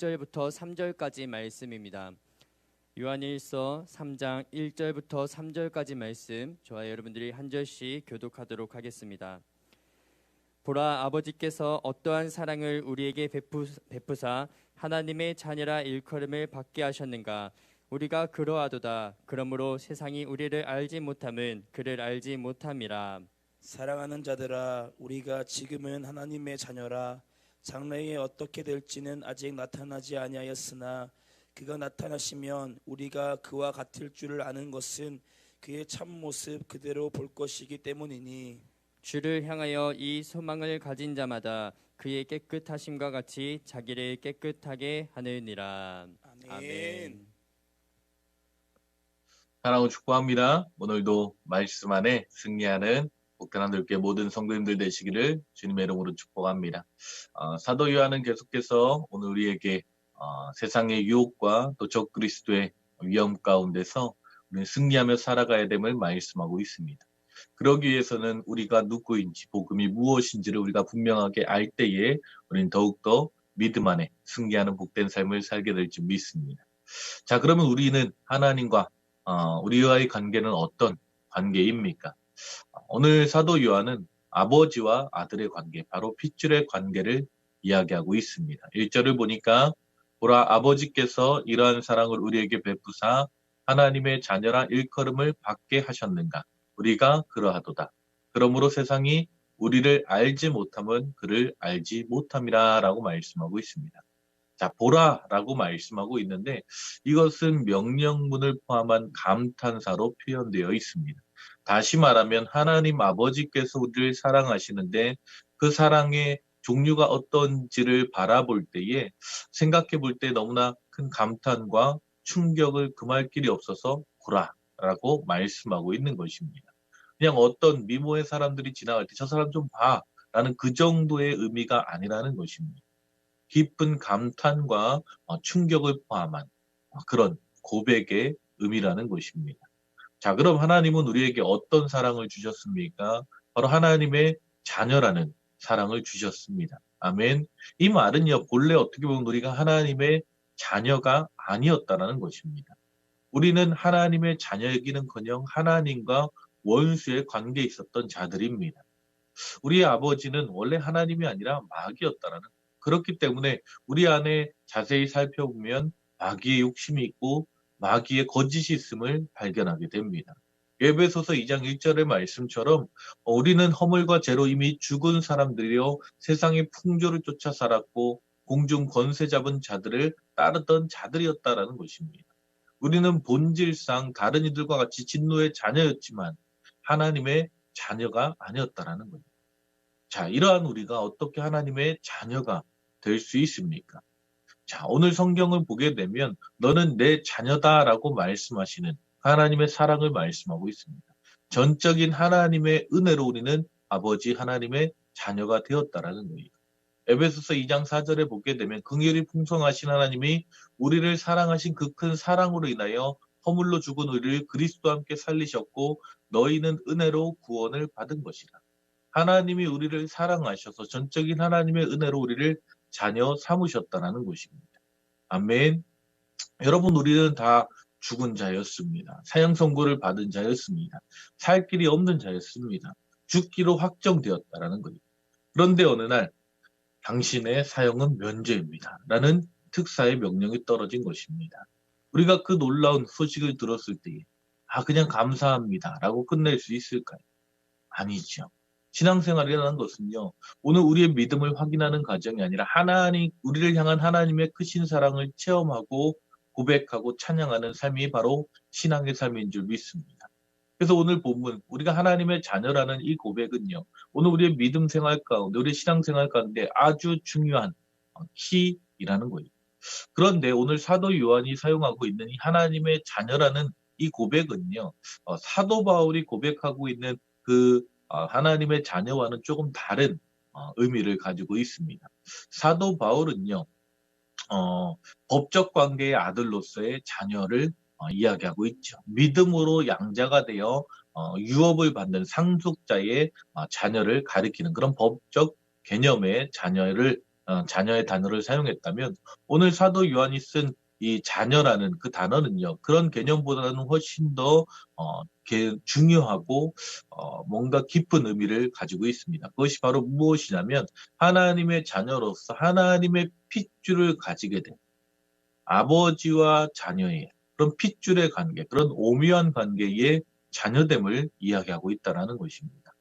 1절부터 3절까지 말씀입니다. 요한일서 3장 1절부터 3절까지 말씀 저와 여러분들이 한 절씩 교독하도록 하겠습니다. 보라 아버지께서 어떠한 사랑을 우리에게 베푸, 베푸 사 하나님의 자녀라 일컬음을 받게 하셨는가 우리가 그러하도다 그러므로 세상이 우리를 알지 못함은 그를 알지 못함이라 사랑하는 자들아 우리가 지금은 하나님의 자녀라 장래에 어떻게 될지는 아직 나타나지 아니하였으나 그가 나타나시면 우리가 그와 같을 줄을 아는 것은 그의 참 모습 그대로 볼 것이기 때문이니 주를 향하여 이 소망을 가진 자마다 그의 깨끗하심과 같이 자기를 깨끗하게 하느니라 아멘. 아멘. 사랑을 축복합니다. 오늘도 말씀 안에 승리하는 복된 하늘께 모든 성도님들 되시기를 주님의 이름으로 축복합니다. 어, 사도 요한은 계속해서 오늘 우리에게 어, 세상의 유혹과 또 적 그리스도의 위험 가운데서 우리는 승리하며 살아가야 됨을 말씀하고 있습니다. 그러기 위해서는 우리가 누구인지 복음이 무엇인지를 우리가 분명하게 알 때에 우리는 더욱더 믿음 안에 승리하는 복된 삶을 살게 될 줄 믿습니다. 자, 그러면 우리는 하나님과 어, 우리와의 관계는 어떤 관계입니까? 오늘 사도 요한은 아버지와 아들의 관계, 바로 핏줄의 관계를 이야기하고 있습니다. 1절을 보니까 보라 아버지께서 이러한 사랑을 우리에게 베푸사 하나님의 자녀라 일컬음을 받게 하셨는가? 우리가 그러하도다. 그러므로 세상이 우리를 알지 못함은 그를 알지 못함이라 라고 말씀하고 있습니다. 자, 보라라고 말씀하고 있는데 이것은 명령문을 포함한 감탄사로 표현되어 있습니다. 다시 말하면 하나님 아버지께서 우리를 사랑하시는데 그 사랑의 종류가 어떤지를 바라볼 때에 생각해 볼 때 너무나 큰 감탄과 충격을 금할 길이 없어서 보라라고 말씀하고 있는 것입니다. 그냥 어떤 미모의 사람들이 지나갈 때 저 사람 좀 봐 라는 그 정도의 의미가 아니라는 것입니다. 깊은 감탄과 어, 충격을 포함한 어, 그런 고백의 의미라는 것입니다. 자, 그럼 하나님은 우리에게 어떤 사랑을 주셨습니까? 바로 하나님의 자녀라는 사랑을 주셨습니다. 아멘. 이 말은요, 본래 어떻게 보면 우리가 하나님의 자녀가 아니었다라는 것입니다. 우리는 하나님의 자녀이기는 커녕 하나님과 원수의 관계에 있었던 자들입니다. 우리의 아버지는 원래 하나님이 아니라 마귀였다라는 그렇기 때문에 우리 안에 자세히 살펴보면 마귀의 욕심이 있고 마귀의 거짓이 있음을 발견하게 됩니다. 예배소서 2장 1절의 말씀처럼 우리는 허물과 죄로 이미 죽은 사람들이요 세상의 풍조를 쫓아 살았고 공중 권세 잡은 자들을 따르던 자들이었다라는 것입니다. 우리는 본질상 다른 이들과 같이 진노의 자녀였지만 하나님의 자녀가 아니었다라는 거예요. 자, 이러한 우리가 어떻게 하나님의 자녀가 될 수 있습니까? 자, 오늘 성경을 보게 되면 너는 내 자녀다라고 말씀하시는 하나님의 사랑을 말씀하고 있습니다. 전적인 하나님의 은혜로 우리는 아버지 하나님의 자녀가 되었다라는 거예요. 에베소서 2장 4절에 보게 되면 긍휼이 풍성하신 하나님이 우리를 사랑하신 그 큰 사랑으로 인하여 허물로 죽은 우리를 그리스도와 함께 살리셨고 너희는 은혜로 구원을 받은 것이다. 하나님이 우리를 사랑하셔서 전적인 하나님의 은혜로 우리를 자녀 삼으셨다라는 것입니다. 아멘. 여러분 우리는 다 죽은 자였습니다. 사형 선고를 받은 자였습니다. 살 길이 없는 자였습니다. 죽기로 확정되었다라는 거예요. 그런데 어느 날 당신의 사형은 면죄입니다. 라는 특사의 명령이 떨어진 것입니다. 우리가 그 놀라운 소식을 들었을 때에 아 그냥 감사합니다. 라고 끝낼 수 있을까요? 아니죠. 신앙생활이라는 것은요, 오늘 우리의 믿음을 확인하는 과정이 아니라 하나님, 우리를 향한 하나님의 크신 사랑을 체험하고 고백하고 찬양하는 삶이 바로 신앙의 삶인 줄 믿습니다. 그래서 오늘 본문, 우리가 하나님의 자녀라는 이 고백은요, 오늘 우리의 믿음 생활 가운데, 우리의 신앙 생활 가운데 아주 중요한 키이라는 거예요. 그런데 오늘 사도 요한이 사용하고 있는 이 하나님의 자녀라는 이 고백은요, 어, 사도 바울이 고백하고 있는 그 어, 하나님의 자녀와는 조금 다른 어, 의미를 가지고 있습니다. 사도 바울은요, 어, 법적 관계의 아들로서의 자녀를 어, 이야기하고 있죠. 믿음으로 양자가 되어 어, 유업을 받는 상속자의 어, 자녀를 가리키는 그런 법적 개념의 자녀를 어, 자녀의 단어를 사용했다면 오늘 사도 요한이 쓴 이 자녀라는 그 단어는요 그런 개념보다는 훨씬 더 어, 개- 중요하고 어, 뭔가 깊은 의미를 가지고 있습니다. 그것이 바로 무엇이냐면 하나님의 자녀로서 하나님의 핏줄을 가지게 된 아버지와 자녀의 그런 핏줄의 관계, 그런 오묘한 관계의 자녀됨을 이야기하고 있다라는 것입니다.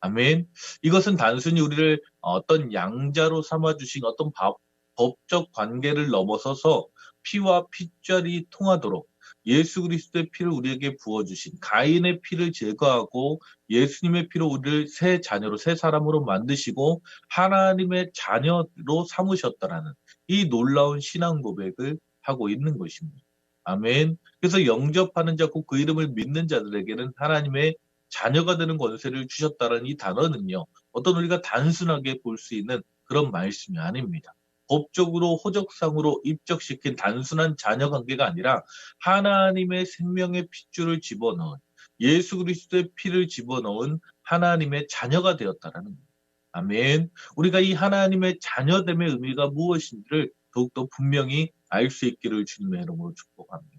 아멘. 이것은 단순히 우리를 어떤 양자로 삼아 주신 어떤 바- 법적 관계를 넘어서서 피와 핏줄이 통하도록 예수 그리스도의 피를 우리에게 부어주신 가인의 피를 제거하고 예수님의 피로 우리를 새 자녀로 새 사람으로 만드시고 하나님의 자녀로 삼으셨다라는 이 놀라운 신앙 고백을 하고 있는 것입니다. 아멘. 그래서 영접하는 자고 그 이름을 믿는 자들에게는 하나님의 자녀가 되는 권세를 주셨다는 이 단어는요. 어떤 우리가 단순하게 볼 수 있는 그런 말씀이 아닙니다. 법적으로 호적상으로 입적시킨 단순한 자녀 관계가 아니라 하나님의 생명의 핏줄을 집어넣은 예수 그리스도의 피를 집어넣은 하나님의 자녀가 되었다라는 겁니다. 아멘. 우리가 이 하나님의 자녀됨의 의미가 무엇인지를 더욱더 분명히 알 수 있기를 주님의 이름으로 축복합니다.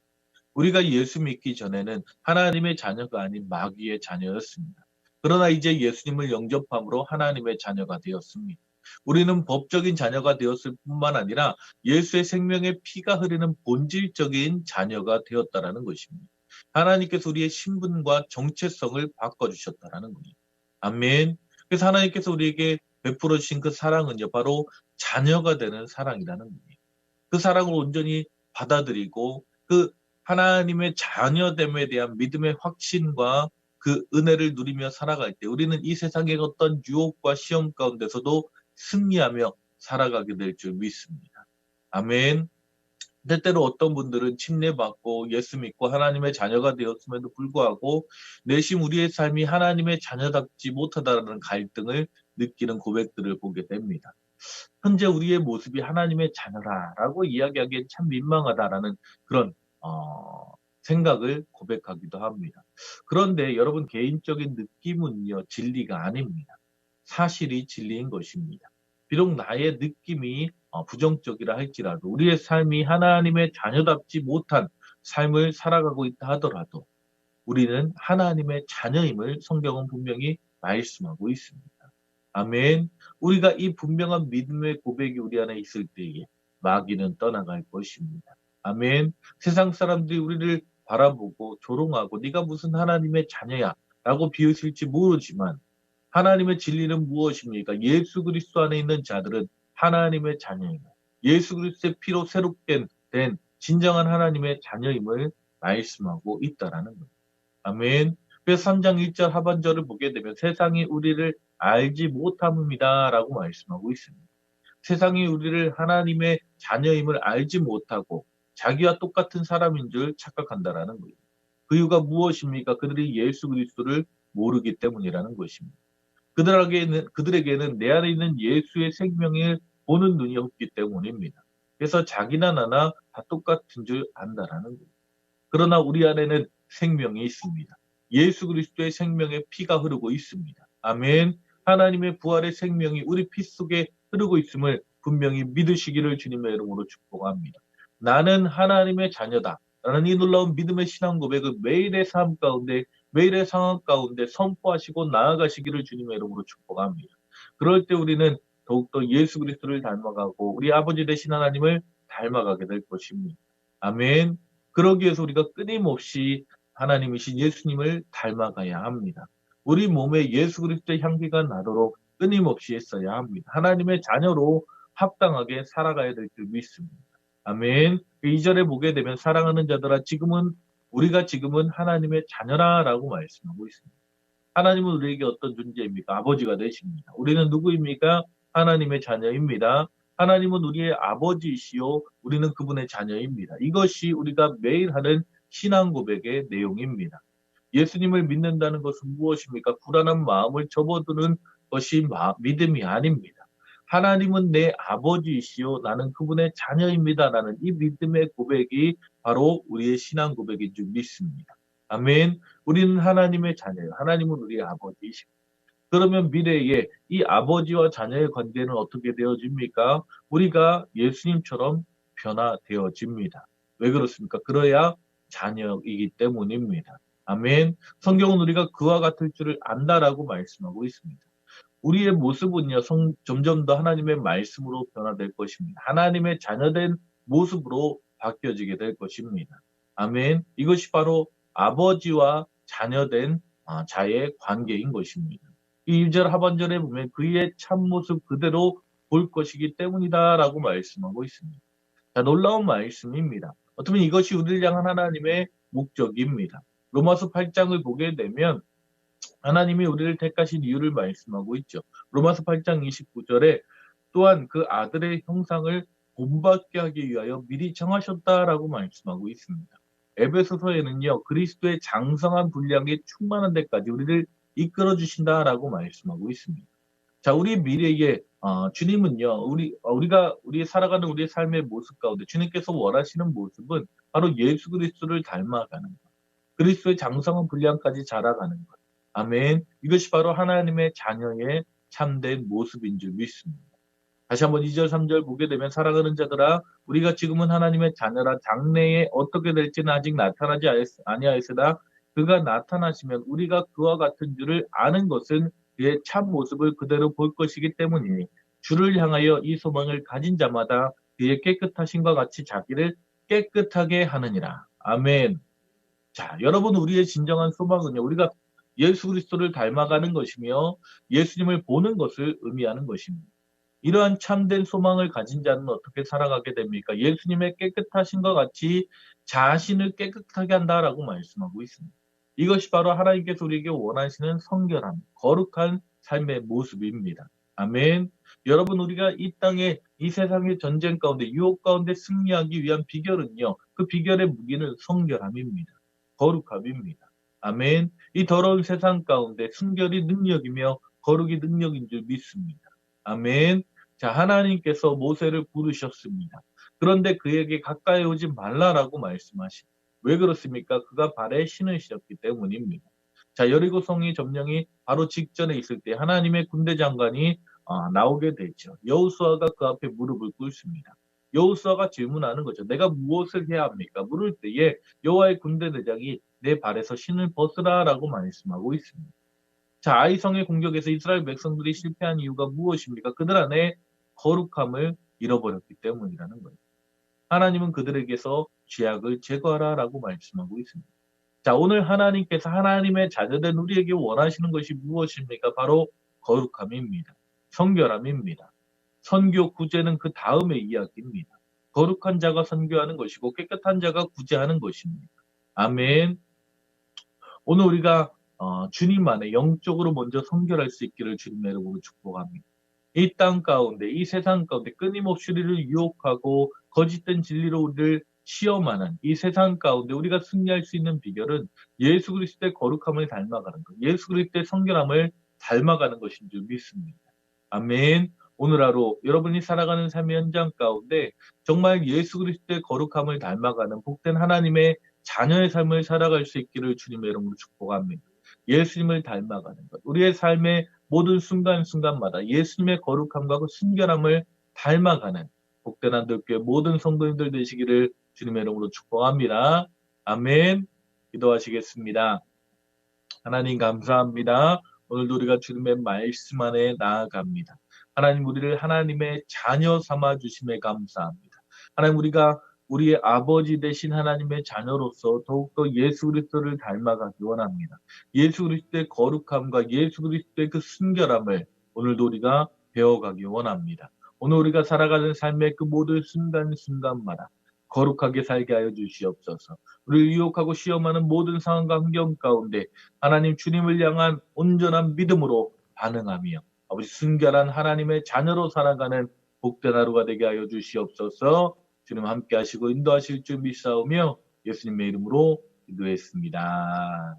우리가 예수 믿기 전에는 하나님의 자녀가 아닌 마귀의 자녀였습니다. 그러나 이제 예수님을 영접함으로 하나님의 자녀가 되었습니다. 우리는 법적인 자녀가 되었을 뿐만 아니라 예수의 생명의 피가 흐르는 본질적인 자녀가 되었다라는 것입니다. 하나님께서 우리의 신분과 정체성을 바꿔주셨다라는 거예요. 아멘. 그래서 하나님께서 우리에게 베풀어 주신 그 사랑은요, 바로 자녀가 되는 사랑이라는 거예요. 그 사랑을 온전히 받아들이고 그 하나님의 자녀됨에 대한 믿음의 확신과 그 은혜를 누리며 살아갈 때 우리는 이 세상의 어떤 유혹과 시험 가운데서도 승리하며 살아가게 될 줄 믿습니다. 아멘. 때때로 어떤 분들은 침례받고 예수 믿고 하나님의 자녀가 되었음에도 불구하고 내심 우리의 삶이 하나님의 자녀답지 못하다는 갈등을 느끼는 고백들을 보게 됩니다. 현재 우리의 모습이 하나님의 자녀라라고 이야기하기엔 참 민망하다라는 그런 어, 생각을 고백하기도 합니다. 그런데 여러분 개인적인 느낌은요 진리가 아닙니다. 사실이 진리인 것입니다. 비록 나의 느낌이 어, 부정적이라 할지라도 우리의 삶이 하나님의 자녀답지 못한 삶을 살아가고 있다 하더라도 우리는 하나님의 자녀임을 성경은 분명히 말씀하고 있습니다. 아멘. 우리가 이 분명한 믿음의 고백이 우리 안에 있을 때에 마귀는 떠나갈 것입니다. 아멘. 세상 사람들이 우리를 바라보고 조롱하고 네가 무슨 하나님의 자녀야 라고 비웃을지 모르지만 하나님의 진리는 무엇입니까? 예수 그리스도 안에 있는 자들은 하나님의 자녀입니다. 예수 그리스도의 피로 새롭게 된 진정한 하나님의 자녀임을 말씀하고 있다라는 겁니다. 아멘. 그래서 3장 1절 하반절을 보게 되면 세상이 우리를 알지 못함입니다. 라고 말씀하고 있습니다. 세상이 우리를 하나님의 자녀임을 알지 못하고 자기와 똑같은 사람인 줄 착각한다라는 거예요. 그 이유가 무엇입니까? 그들이 예수 그리스도를 모르기 때문이라는 것입니다. 그들에게는, 그들에게는 내 안에 있는 예수의 생명을 보는 눈이 없기 때문입니다. 그래서 자기나 나나 다 똑같은 줄 안다라는 거예요. 그러나 우리 안에는 생명이 있습니다. 예수 그리스도의 생명의 피가 흐르고 있습니다. 아멘. 하나님의 부활의 생명이 우리 피 속에 흐르고 있음을 분명히 믿으시기를 주님의 이름으로 축복합니다. 나는 하나님의 자녀다. 라는 이 놀라운 믿음의 신앙 고백을 매일의 삶 가운데, 매일의 상황 가운데 선포하시고 나아가시기를 주님의 이름으로 축복합니다. 그럴 때 우리는 더욱더 예수 그리스도를 닮아가고 우리 아버지 되신 하나님을 닮아가게 될 것입니다. 아멘. 그러기 위해서 우리가 끊임없이 하나님이신 예수님을 닮아가야 합니다. 우리 몸에 예수 그리스도의 향기가 나도록 끊임없이 했어야 합니다. 하나님의 자녀로 합당하게 살아가야 될 줄 믿습니다. 아멘. 그 2절에 보게 되면 사랑하는 자들아 지금은 우리가 지금은 하나님의 자녀라라고 말씀하고 있습니다. 하나님은 우리에게 어떤 존재입니까? 아버지가 되십니다. 우리는 누구입니까? 하나님의 자녀입니다. 하나님은 우리의 아버지이시요 우리는 그분의 자녀입니다. 이것이 우리가 매일 하는 신앙 고백의 내용입니다. 예수님을 믿는다는 것은 무엇입니까? 불안한 마음을 접어두는 것이 마, 믿음이 아닙니다. 하나님은 내 아버지이시요 나는 그분의 자녀입니다 라는 이 믿음의 고백이 바로 우리의 신앙 고백인 줄 믿습니다. 아멘. 우리는 하나님의 자녀예요. 하나님은 우리의 아버지이십니다. 그러면 미래에 이 아버지와 자녀의 관계는 어떻게 되어집니까? 우리가 예수님처럼 변화되어집니다. 왜 그렇습니까? 그래야 자녀이기 때문입니다. 아멘. 성경은 우리가 그와 같을 줄을 안다라고 말씀하고 있습니다. 우리의 모습은요, 성, 점점 더 하나님의 말씀으로 변화될 것입니다. 하나님의 자녀된 모습으로 바뀌어지게 될 것입니다. 아멘. 이것이 바로 아버지와 자녀된 아, 자의 관계인 것입니다. 이 1절 하반절에 보면 그의 참모습 그대로 볼 것이기 때문이다 라고 말씀하고 있습니다. 자, 놀라운 말씀입니다. 어쩌면 이것이 우리를 향한 하나님의 목적입니다. 로마서 8장을 보게 되면 하나님이 우리를 택하신 이유를 말씀하고 있죠. 로마서 8장 29절에 또한 그 아들의 형상을 본받게 하기 위하여 미리 정하셨다라고 말씀하고 있습니다. 에베소서에는요 그리스도의 장성한 분량에 충만한 데까지 우리를 이끌어 주신다라고 말씀하고 있습니다. 자, 우리 미래에 어, 주님은요, 우리 어, 우리가 우리 살아가는 우리의 삶의 모습 가운데 주님께서 원하시는 모습은 바로 예수 그리스도를 닮아가는 것, 그리스도의 장성한 분량까지 자라가는 것. 아멘. 이것이 바로 하나님의 자녀의 참된 모습인 줄 믿습니다. 다시 한번 2절, 3절 보게 되면 사랑하는 자들아 우리가 지금은 하나님의 자녀라 장래에 어떻게 될지는 아직 나타나지 아니하였으나 그가 나타나시면 우리가 그와 같은 줄을 아는 것은 그의 참 모습을 그대로 볼 것이기 때문이니 주를 향하여 이 소망을 가진 자마다 그의 깨끗하신과 같이 자기를 깨끗하게 하느니라. 아멘. 자, 여러분 우리의 진정한 소망은요. 우리가 예수 그리스도를 닮아가는 것이며 예수님을 보는 것을 의미하는 것입니다. 이러한 참된 소망을 가진 자는 어떻게 살아가게 됩니까? 예수님의 깨끗하신 것 같이 자신을 깨끗하게 한다라고 말씀하고 있습니다. 이것이 바로 하나님께서 우리에게 원하시는 성결함, 거룩한 삶의 모습입니다. 아멘. 여러분 우리가 이 땅에 이 세상의 전쟁 가운데 유혹 가운데 승리하기 위한 비결은요. 그 비결의 무기는 성결함입니다. 거룩함입니다. 아멘. 이 더러운 세상 가운데 순결이 능력이며 거룩이 능력인 줄 믿습니다. 아멘. 자, 하나님께서 모세를 부르셨습니다. 그런데 그에게 가까이 오지 말라라고 말씀하십니다. 왜 그렇습니까? 그가 발에 신을 신었기 때문입니다. 자, 여리고성이 점령이 바로 직전에 있을 때 하나님의 군대 장관이 어, 나오게 되죠. 여우수아가 그 앞에 무릎을 꿇습니다. 여우수아가 질문하는 거죠. 내가 무엇을 해야 합니까? 물을 때에 여호와의 군대 대장이 내 발에서 신을 벗으라라고 말씀하고 있습니다. 자, 아이성의 공격에서 이스라엘 백성들이 실패한 이유가 무엇입니까? 그들 안에 거룩함을 잃어버렸기 때문이라는 거예요. 하나님은 그들에게서 죄악을 제거하라라고 말씀하고 있습니다. 자, 오늘 하나님께서 하나님의 자녀된 우리에게 원하시는 것이 무엇입니까? 바로 거룩함입니다. 성결함입니다. 선교 구제는 그 다음의 이야기입니다. 거룩한 자가 선교하는 것이고 깨끗한 자가 구제하는 것입니다. 아멘. 오늘 우리가 어, 주님 안에 영적으로 먼저 성결할 수 있기를 주님의 이름으로 축복합니다. 이 땅 가운데, 이 세상 가운데 끊임없이 우리를 유혹하고 거짓된 진리로 우리를 시험하는 이 세상 가운데 우리가 승리할 수 있는 비결은 예수 그리스도의 거룩함을 닮아가는 것, 예수 그리스도의 성결함을 닮아가는 것인 줄 믿습니다. 아멘. 오늘 하루 여러분이 살아가는 삶의 현장 가운데 정말 예수 그리스도의 거룩함을 닮아가는 복된 하나님의 자녀의 삶을 살아갈 수 있기를 주님의 이름으로 축복합니다. 예수님을 닮아가는 것. 우리의 삶의 모든 순간순간마다 예수님의 거룩함과 그 순결함을 닮아가는 복된 한들교회 모든 성도님들 되시기를 주님의 이름으로 축복합니다. 아멘. 기도하시겠습니다. 하나님 감사합니다. 오늘도 우리가 주님의 말씀 안에 나아갑니다. 하나님 우리를 하나님의 자녀 삼아 주심에 감사합니다. 하나님 우리가 우리의 아버지 되신 하나님의 자녀로서 더욱더 예수 그리스도를 닮아가기 원합니다. 예수 그리스도의 거룩함과 예수 그리스도의 그 순결함을 오늘도 우리가 배워가기 원합니다. 오늘 우리가 살아가는 삶의 그 모든 순간순간마다 거룩하게 살게 하여 주시옵소서. 우리를 유혹하고 시험하는 모든 상황과 환경 가운데 하나님 주님을 향한 온전한 믿음으로 반응하며 아버지 순결한 하나님의 자녀로 살아가는 복된 하루가 되게 하여 주시옵소서. 주님 함께 하시고 인도하실 줄 믿사오며 예수님의 이름으로 기도했습니다.